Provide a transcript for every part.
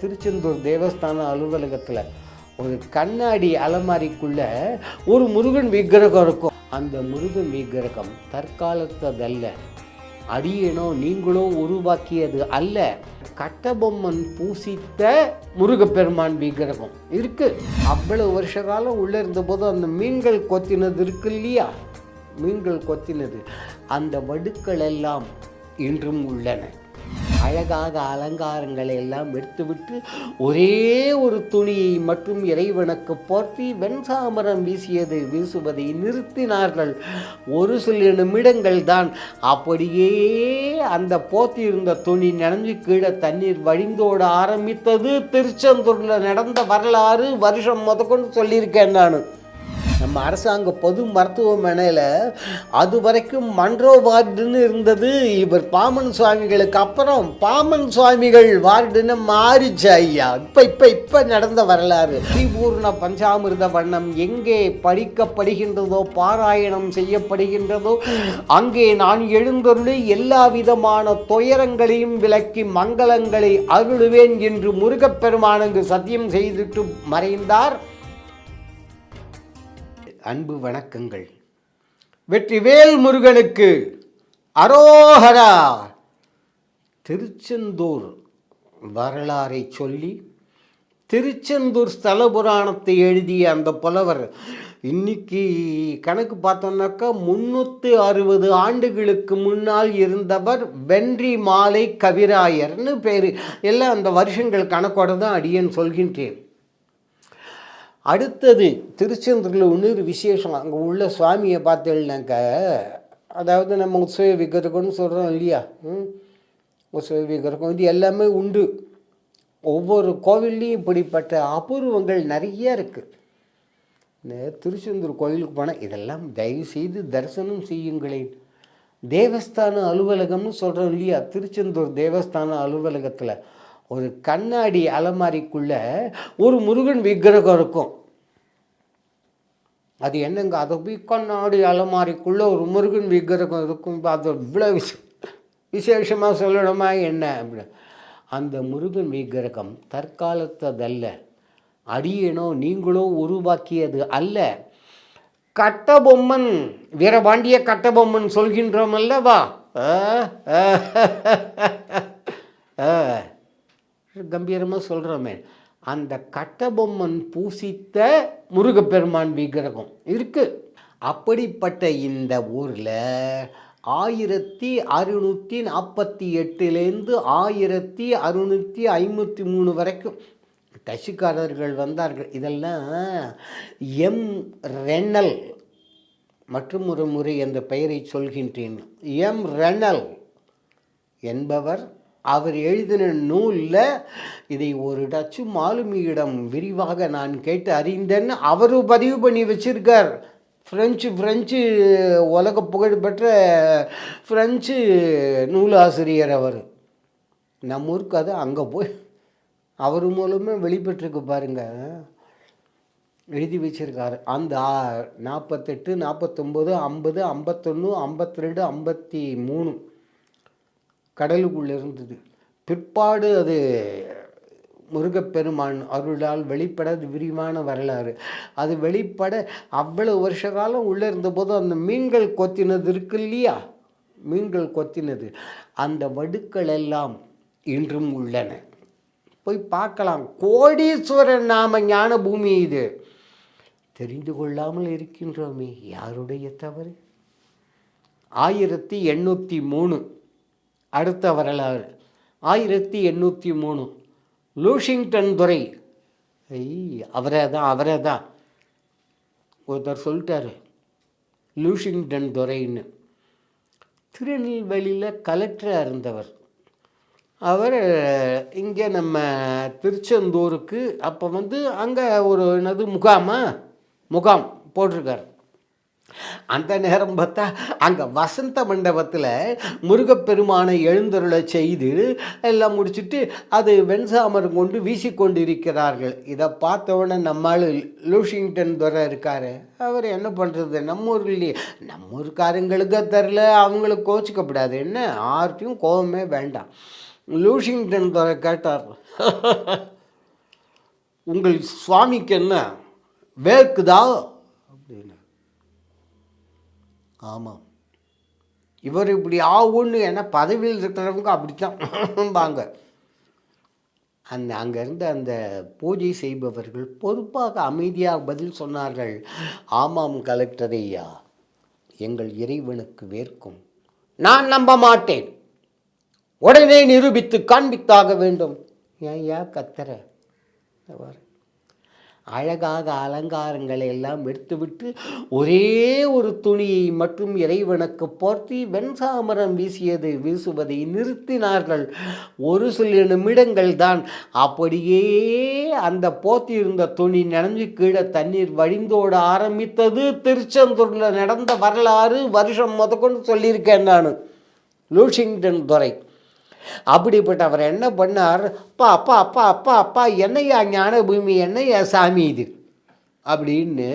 திருச்செந்தூர் தேவஸ்தான அலுவலகத்தில் ஒரு கண்ணாடி அலமாரிக்குள்ள ஒரு முருகன் விக்கிரகம் இருக்கும். அந்த முருகன் விக்கிரகம் தற்காலத்ததல்ல. அடியனோ நீங்களோ உருவாக்கியது அல்ல. கட்டபொம்மன் பூசித்த முருகப்பெருமான் விக்கிரகம் இருக்கு. அவ்வளவு வருஷ காலம் உள்ள இருந்தபோது அந்த மீன்கள் கொத்தினது இருக்கு இல்லையா? மீன்கள் கொத்தினது. அந்த வடுக்கள் எல்லாம் இன்றும் உள்ளன. அழகாக அலங்காரங்களை எல்லாம் எடுத்துவிட்டு ஒரே ஒரு துணியை மட்டும் இறைவனுக்கு போர்த்தி வெண்சாமரம் வீசியது வீசுவதை நிறுத்தினார்கள். ஒரு சில நிமிடங்கள் தான் அப்படியே அந்த போத்தி இருந்த துணி நனைஞ்சு கீழே தண்ணீர் வழிந்தோட ஆரம்பித்தது. திருச்செந்தூரில் நடந்த வரலாறு வருஷம் முதற்கொண்டு சொல்லியிருக்கேன் நான். நம்ம அரசாங்க பொது மருத்துவமனையில் அது வரைக்கும் மன்றோ வார்டுன்னு இருந்தது. இவர் பாமன் சுவாமிகளுக்கு அப்புறம் பாமன் சுவாமிகள் வார்டுன்னு மாறிச்சு ஐயா. இப்போ இப்போ இப்போ நடந்த வரலாறு. பரிபூர்ண பஞ்சாமிர்த வண்ணம் எங்கே படிக்கப்படுகின்றதோ பாராயணம் செய்யப்படுகின்றதோ அங்கே நான் எழுந்தருளி எல்லா விதமான துயரங்களையும் விலக்கி மங்களங்களை அருளுவேன் என்று முருகப்பெருமானுக்கு சத்தியம் செய்துட்டு மறைந்தார். அன்பு வணக்கங்கள். வெற்றிவேல் முருகனுக்கு அரோஹரா திருச்செந்தூர் வரலாறை சொல்லி திருச்செந்தூர் ஸ்தல புராணத்தை எழுதிய அந்த புலவர் இன்னைக்கு கணக்கு பார்த்தோம்னாக்கா முன்னூற்றி அறுபது ஆண்டுகளுக்கு முன்னால் இருந்தவர் வென்றி மாலை கவிராயர்னு பேர். எல்லாம் அந்த வருஷங்கள் கணக்கோட தான் அடியேன் சொல்கின்றேன். அடுத்தது திருச்செந்தூரில் இன்னொரு விசேஷம். அங்கே உள்ள சுவாமியை பார்த்தேன்னாக்க அதாவது நம்ம உத்சவ விக்கிரகம்னு சொல்கிறோம் இல்லையா? ம்? விக்கிரகம். இது எல்லாமே உண்டு. ஒவ்வொரு கோவில்லையும் இப்படிப்பட்ட அபூர்வங்கள் நிறைய இருக்குது இந்த திருச்செந்தூர் கோயிலுக்கு போனால் இதெல்லாம் தயவு செய்து தரிசனம் செய்யுங்களேன். தேவஸ்தான அலுவலகம்னு சொல்கிறோம் இல்லையா? திருச்செந்தூர் தேவஸ்தான அலுவலகத்தில். ஒரு கண்ணாடி அலமாரிக்குள்ளே ஒரு முருகன் விக்கிரகம் இருக்கும். அது என்னங்க? அதை போய் கண்ணாடி அலமாரிக்குள்ளே ஒரு முருகன் விக்கிரகம் இருக்கும். அது இவ்வளோ விஷ விசேஷமாக சொல்லணுமா என்ன? அப்படி. அந்த முருகன் விக்கிரகம் தற்காலத்ததல்ல. அடியனோ நீங்களோ உருவாக்கியது அல்ல. கட்டபொம்மன் வீரபாண்டிய கட்டபொம்மன் சொல்கின்றோம் அல்லவா? ஆ, ஆ. கம்பீரமாக சொல்கிறோமே அந்த கட்டபொம்மன் பூசித்த முருகப்பெருமான் விக்கிரகம் இருக்குது அப்படிப்பட்ட இந்த ஊரில் ஆயிரத்தி அறுநூற்றி நாற்பத்தி எட்டுலேருந்து ஆயிரத்தி அறுநூற்றி ஐம்பத்தி மூணு வரைக்கும் டச்சுக்காரர்கள் வந்தார்கள். இதெல்லாம் எம். ரெனல் மற்றும் ஒரு முறை என்ற பெயரை சொல்கின்றேன். எம். ரெனல் என்பவர் அவர் எழுதின நூலில் இதை ஒரு டச்சு மாலுமியிடம் விரிவாக நான் கேட்டு அறிந்தேன்னு அவரும் பதிவு பண்ணி வச்சிருக்கார். ஃப்ரெஞ்சு ஃப்ரெஞ்சு உலக புகழ்பெற்ற ஃப்ரெஞ்சு நூலாசிரியர் அவர். நம்ம ஊருக்கு அது அங்கே போய் அவர் மூலமே வெளிப்பட்டிருக்கு பாருங்கள் எழுதி வச்சிருக்காரு. அந்த நாற்பத்தெட்டு நாற்பத்தொம்போது ஐம்பது ஐம்பத்தொன்று ஐம்பத்தி ரெண்டு ஐம்பத்தி மூணு. கடலுக்குள்ளே இருந்தது. பிற்பாடு அது முருகப்பெருமான் அருளால் வெளிப்பட அது விரிவான வரலாறு. அது வெளிப்பட அவ்வளவு வருஷ காலம் உள்ளே இருந்தபோது அந்த மீன்கள் கொத்தினது இருக்கு இல்லையா? மீன்கள் கொத்தினது. அந்த வடுக்கள் எல்லாம் இன்றும் உள்ளன. போய் பார்க்கலாம். கோடீஸ்வரன் நாம ஞான பூமி இது. தெரிந்து கொள்ளாமல் இருக்கின்றோமே. யாருடைய தவறு? ஆயிரத்தி எண்ணூற்றி மூணு. அடுத்த வரலாறு ஆயிரத்தி எண்ணூற்றி மூணு. லூஷிங்டன் துறை. ஐ அவரே தான் அவரே தான். ஒருத்தர் சொல்லிட்டாரு லூஷிங்டன் துறைன்னு. திருநெல்வேலியில் கலெக்டராக இருந்தவர். அவர் இங்கே நம்ம திருச்செந்தூருக்கு அப்போ வந்து அங்கே ஒரு என்னது முகாமா? முகாம் போட்டிருக்கார். அந்த நேரம் பார்த்தா அங்கே வசந்த மண்டபத்தில் முருகப்பெருமானை எழுந்தருளை செய்து எல்லாம் முடிச்சுட்டு அது வெண்சாமரம் கொண்டு வீசிக்கொண்டு இருக்கிறார்கள் இதை பார்த்தவொடனே நம்ம நம்மால் லூஷிங்டன் துறை இருக்கார். அவர் என்ன பண்ணுறது நம்ம ஊர்லேயே நம்ம ஊருக்காரங்களுக்கு தெரில அவங்களுக்கு கோச்சிக்கப்படாது. என்ன? ஆர்ட்டையும் கோபமே வேண்டாம். லூஷிங்டன் துறை கேட்டார் உங்கள் சுவாமிக்கு என்ன? வேர்க்குதா? ஆமாம் இவர் இப்படி ஆகும்னு ஏன்னா பதவியில் இருக்கிறவங்க அப்படித்தான் அந்த அங்கே இருந்த அந்த பூஜை செய்பவர்கள் பொறுப்பாக அமைதியாக பதில் சொன்னார்கள். ஆமாம் கலெக்டர் ஐயா. எங்கள் இறைவனுக்கு வேர்க்கும். நான் நம்ப மாட்டேன். உடனே நிரூபித்து காண்பித்தாக வேண்டும். ஏன் ஏன் கத்துற அழகாக அலங்காரங்களை எல்லாம் எடுத்துவிட்டு ஒரே ஒரு துணியை மட்டும் இறைவனுக்கு போர்த்தி வெண்சாமரம் வீசியது வீசுவதை நிறுத்தினார்கள். ஒரு சில நிமிடங்கள் தான் அப்படியே அந்த போர்த்தி இருந்த துணி நனைஞ்சு கீழே தண்ணீர் வழிந்தோட ஆரம்பித்தது. திருச்செந்தூரில் நடந்த வரலாறு வருஷம் முதற்கொண்டு சொல்லியிருக்கேன் நான். லூஷிங்டன் துறை. அப்படிப்பட்ட அவர் என்ன பண்ணார்? அப்பா அப்பா அப்பா அப்பா அப்பா என்னையா ஞான பூமி என்னையா சாமி இது? அப்படின்னு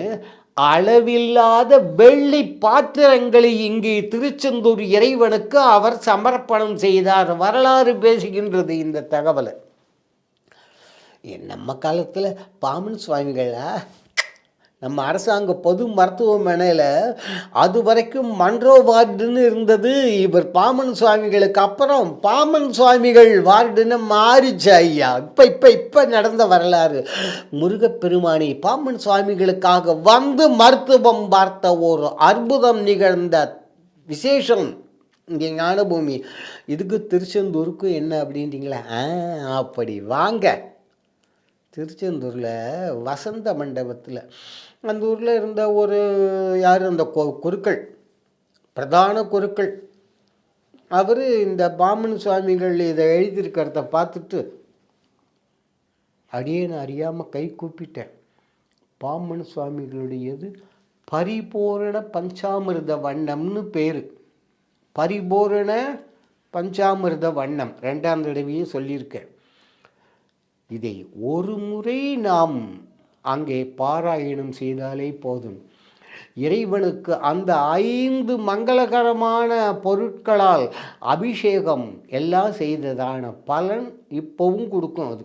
அளவில்லாத வெள்ளி பாத்திரங்களை இங்கே திருச்செந்தூர் இறைவனுக்கு அவர் சமர்ப்பணம் செய்தார். வரலாறு பேசுகின்றது இந்த தகவலை. நம்ம காலத்தில் பாமன் சுவாமிகளா? நம்ம அரசாங்க பொது மருத்துவமனையில் அது வரைக்கும் மன்றோ வார்டுன்னு இருந்தது. இவர் பாமன் சுவாமிகளுக்கு அப்புறம் பாமன் சுவாமிகள் வார்டுன்னு மாறிச்சு ஐயா. இப்போ இப்போ இப்போ நடந்த வரலாறு. முருகப்பெருமானி பாமன் சுவாமிகளுக்காக வந்து மருத்துவம் பார்த்த ஒரு அற்புதம் நிகழ்ந்த விசேஷம். இங்கே ஞானபூமி. இதுக்கு திருச்செந்தூருக்கும் என்ன அப்படின்றீங்களா? ஆ அப்படி வாங்க. திருச்செந்தூரில் வசந்த மண்டபத்தில் அந்த ஊரில் இருந்த ஒரு யார் அந்த கொ- குருக்கள் பிரதான குருக்கள் அவர் இந்த பாமன் சுவாமிகள் இதை எழுதியிருக்கிறத பார்த்துட்டு அடியேன்னு அறியாமல் கை கூப்பிட்டேன். பாமன் சுவாமிகளுடையது பரிபூரண பஞ்சாமிர்த வண்ணம்னு பேர். பரிபூரண பஞ்சாமிர்த வண்ணம் ரெண்டாம் தடவையும் சொல்லியிருக்கேன். இதை ஒரு முறை நாம் அங்கே பாராயணம் செய்தாலே போதும். இறைவனுக்கு அந்த ஐந்து மங்களகரமான பொருட்களால் அபிஷேகம் எல்லாம் செய்ததான பலன் இப்போவும் கொடுக்கும் அது.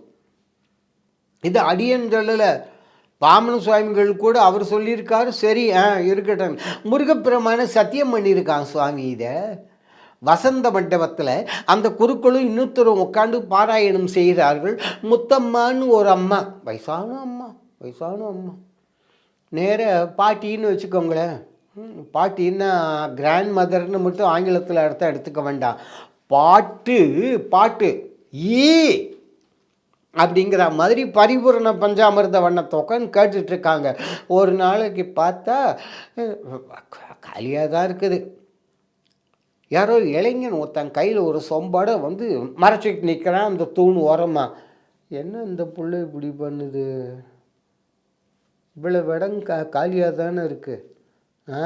இது அடியன் சொல்லலை. பாமன சுவாமிகள் கூட அவர் சொல்லியிருக்காரு சரி ஆ இருக்கட்டும். முருகப்பெருமான சத்தியம் பண்ணியிருக்கான் சுவாமி இதை. வசந்த மண்டபத்தில் அந்த குருக்களும் இன்னொருத்தரும் உட்காந்து பாராயணம் செய்கிறார்கள். முத்தம்மான்னு ஒரு அம்மா வயசான அம்மா. வயசான அம்மா. நேர பாட்டின்னு வச்சுக்கோங்களேன். பாட்டின்னா கிராண்ட் மதர்னு மட்டும் ஆங்கிலத்தில் அர்த்தம் எடுத்துக்க வேண்டாம். பாட்டு பாட்டு ஈ அப்படிங்கிற மாதிரி பரிபூரண பஞ்சாமிர்த வண்ணத்தை உட்காந்து கேட்டுட்ருக்காங்க. ஒரு நாளைக்கு பார்த்தா காலியாக தான் இருக்குது. யாரோ இளைஞன் ஒருத்தன் கையில் ஒரு சொம்பாடை வந்து மறைச்சிட்டு நிற்கிறான் அந்த தூண் ஓரமாக என்ன இந்த பிள்ளை இப்படி பண்ணுது? இவ்வளவு இடம் கா காலியாக தானே இருக்குது ஆ?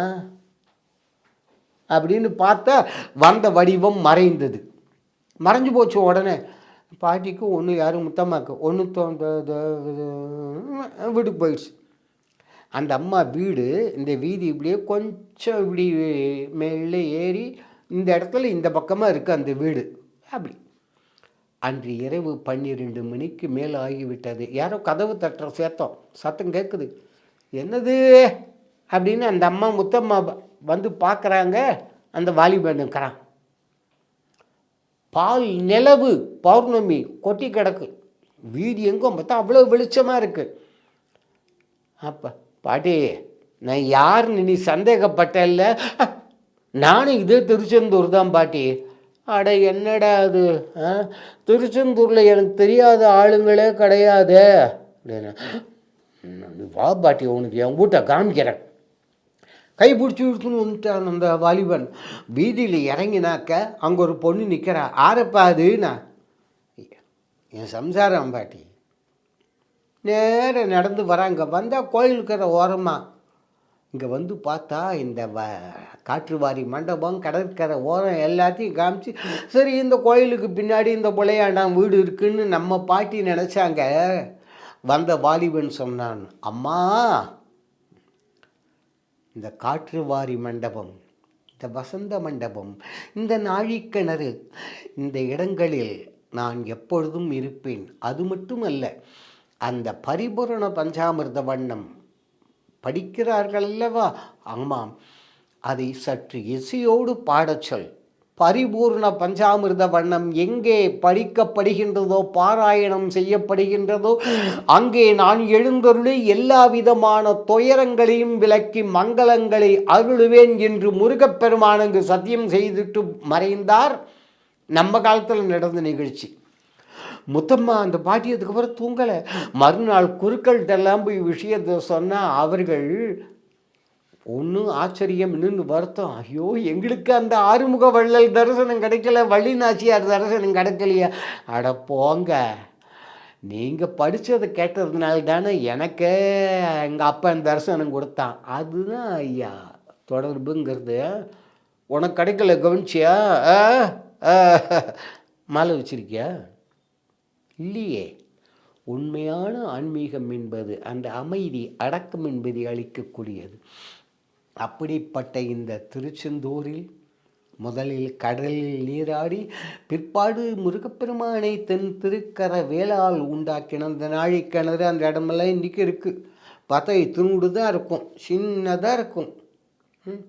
அப்படின்னு பார்த்தா வந்த வடிவம் மறைந்தது. மறைஞ்சு போச்சு உடனே. பாட்டிக்கு ஒன்று யாரும் முத்தம்மாக்கு ஒன்று தோன்ற வீட்டுக்கு போயிடுச்சு. அந்த அம்மா வீடு இந்த வீதி இப்படியே கொஞ்சம் இப்படி மேலே ஏறி இந்த இடத்துல இந்த பக்கமாக இருக்குது அந்த வீடு. அப்படி. அன்று இரவு பன்னிரெண்டு மணிக்கு மேல் ஆகிவிட்டது யாரோ கதவு தட்டுற சேர்த்தோம் சத்தம் கேட்குது என்னது? அப்படின்னு அந்த அம்மா முத்தம்மா வந்து பார்க்குறாங்க அந்த வாலிபன் இருக்கிறான். பால் நிலவு பௌர்ணமி கொட்டி கிடக்கு. வீடு எங்கும் பார்த்தா அவ்வளோ வெளிச்சமாக இருக்குது அப்போ பாட்டி நான் யாருன்னு நீ சந்தேகப்பட்டல்ல? நானும் இதே திருச்செந்தூர் தான் பாட்டி. அட என்னடா அது? ஆ? திருச்செந்தூரில் எனக்கு தெரியாத ஆளுங்களே கிடையாது. அப்படின்னு வா பாட்டி உனக்கு என் வீட்டை காமிக்கிறேன். கை பிடிச்சி இழுத்துன்னு வந்துட்டான் அந்த வாலிபன். வீதியில் இறங்கினாக்க அங்கே ஒரு பொண்ணு நிற்கிறா ஆரப்பா நான் என் சம்சாரம் பாட்டி. நேராக நடந்து வராங்க. வந்தால் கோயிலுக்கிற ஓரமாக இங்கே வந்து பார்த்தா இந்த வ காற்றுவாரி மண்டபம் கடற்கரை ஓரம் எல்லாத்தையும் காமிச்சு சரி இந்த கோயிலுக்கு பின்னாடி இந்த பிள்ளையாண்டான் வீடு இருக்குன்னு நம்ம பாட்டி நினச்சாங்க. வந்த வாலிபன் சொன்னான் அம்மா இந்த காற்றுவாரி மண்டபம் இந்த வசந்த மண்டபம் இந்த நாழிக்கிணறு இந்த இடங்களில் நான் எப்பொழுதும் இருப்பேன். அது மட்டுமல்ல அந்த பரிபூரண பஞ்சாமிர்த வண்ணம் படிக்கிறார்கள் அல்லவா ஆமாம். அதை சற்று இசையோடு பாடச் சொல். பரிபூர்ண பஞ்சாமிர்த வண்ணம் எங்கே படிக்கப்படுகின்றதோ பாராயணம் செய்யப்படுகின்றதோ அங்கே நான் எழுந்தருளி எல்லா விதமான துயரங்களையும் விலக்கி மங்களங்களை அருளுவேன் என்று முருகப்பெருமானுக்கு சத்தியம் செய்துட்டு மறைந்தார். நம்ம காலத்தில் நடந்த நிகழ்ச்சி. முத்தம்மா அந்த பாட்டி அதுக்கப்புறம் தூங்கலை மறுநாள் குருக்கள்கிட்டெல்லாம் போய் விஷயத்தை சொன்னால் அவர்கள் ஒன்றும் ஆச்சரியம் நின்று வருத்தம் ஐயோ எங்களுக்கு அந்த ஆறுமுக வள்ளல் தரிசனம் கிடைக்கல வள்ளி நாச்சியார் தரிசனம் கிடைக்கலையா அட போங்க நீங்கள் படித்ததை கேட்டதுனால தானே எனக்கு எங்கள் அப்பன் தரிசனம் கொடுத்தான் அதுதான் ஐயா தொடர்புங்கிறது உனக்கு கிடைக்கல கவனிச்சியா ஆ? ஆ. மாலை வச்சிருக்கியா இல்லையே. உண்மையான ஆன்மீகம் என்பது அந்த அமைதி அடக்கம் என்பதை அளிக்கக்கூடியது. அப்படிப்பட்ட இந்த திருச்செந்தூரில் முதலில் கடலில் நீராடி பிற்பாடு முருகப்பெருமானை தென் திருக்கர வேளால் உண்டாக்கின அந்த நாழிக்கிணறு அந்த இடமெல்லாம் இன்றைக்கி இருக்குது பார்த்தா இத்தினூடு தான் இருக்கும் சின்னதாக இருக்கும். ம்.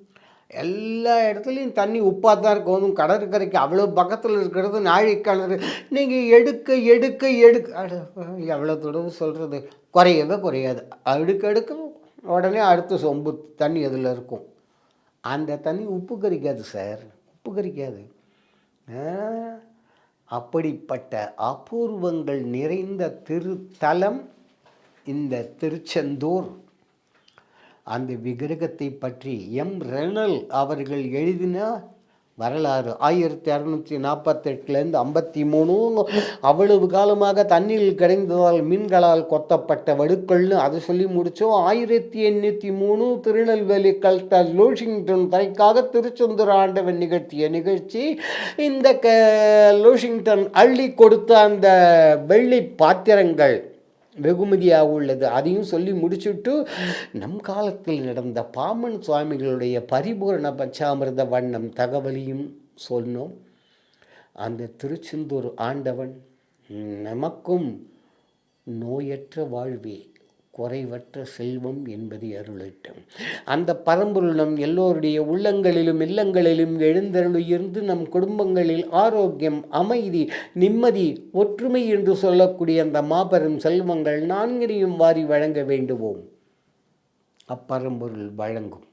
எல்லா இடத்துலையும் தண்ணி உப்பாக தான் இருக்கும். அதுவும் கடற்கரைக்கு அவ்வளோ பக்கத்தில் இருக்கிறது நாழிக்கிணறு நீங்கள் எடுக்க எடுக்க எடுக்க. எவ்வளோ தடவை சொல்கிறது குறையவே குறையாது. அடுக்க அடுக்க உடனே அடுத்த சொம்பு தண்ணி அதில் இருக்கும். அந்த தண்ணி உப்பு கரிக்காது சார். உப்பு கரிக்காது அப்படிப்பட்ட அபூர்வங்கள் நிறைந்த திருத்தலம் இந்த திருச்செந்தூர். அந்த விக்கிரகத்தை பற்றி எம். ரெனல் அவர்கள் எழுதின வரலாறு. ஆயிரத்தி அறநூற்றி நாற்பத்தெட்டுலேருந்து ஐம்பத்தி மூணு அவ்வளவு காலமாக தண்ணீரில் கிடைந்ததால் மீன்களால் கொத்தப்பட்ட வடுக்கள்னு அதை சொல்லி முடித்தோம். ஆயிரத்தி எண்ணூற்றி மூணு திருநெல்வேலி கலெக்டர் லூஷிங்டன் தரைக்காக திருச்செந்தூர் ஆண்டவன் நிகழ்த்திய நிகழ்ச்சி. இந்த க லூஷிங்டன் அள்ளி கொடுத்த அந்த வெள்ளி பாத்திரங்கள் வெகுமதியாக உள்ளது அதையும் சொல்லி முடிச்சுட்டு நம் காலத்தில் நடந்த பாமன் சுவாமிகளுடைய பரிபூரண பஞ்சாமிர்த வண்ணம் தகவலையும் சொன்னோம். அந்த திருச்செந்தூர் ஆண்டவன் நமக்கும் நோயற்ற வாழ்வே குறைவற்ற செல்வம் என்பதை அருளட்டும். அந்த பரம்பொருள் நம் எல்லோருடைய உள்ளங்களிலும் இல்லங்களிலும் எழுந்தருளியிருந்து நம் குடும்பங்களில் ஆரோக்கியம் அமைதி நிம்மதி ஒற்றுமை என்று சொல்லக்கூடிய அந்த மாபெரும் செல்வங்கள் நான்கினையும் வாரி வழங்க வேண்டுவோம். அப்பரம்பொருள் வழங்கும்.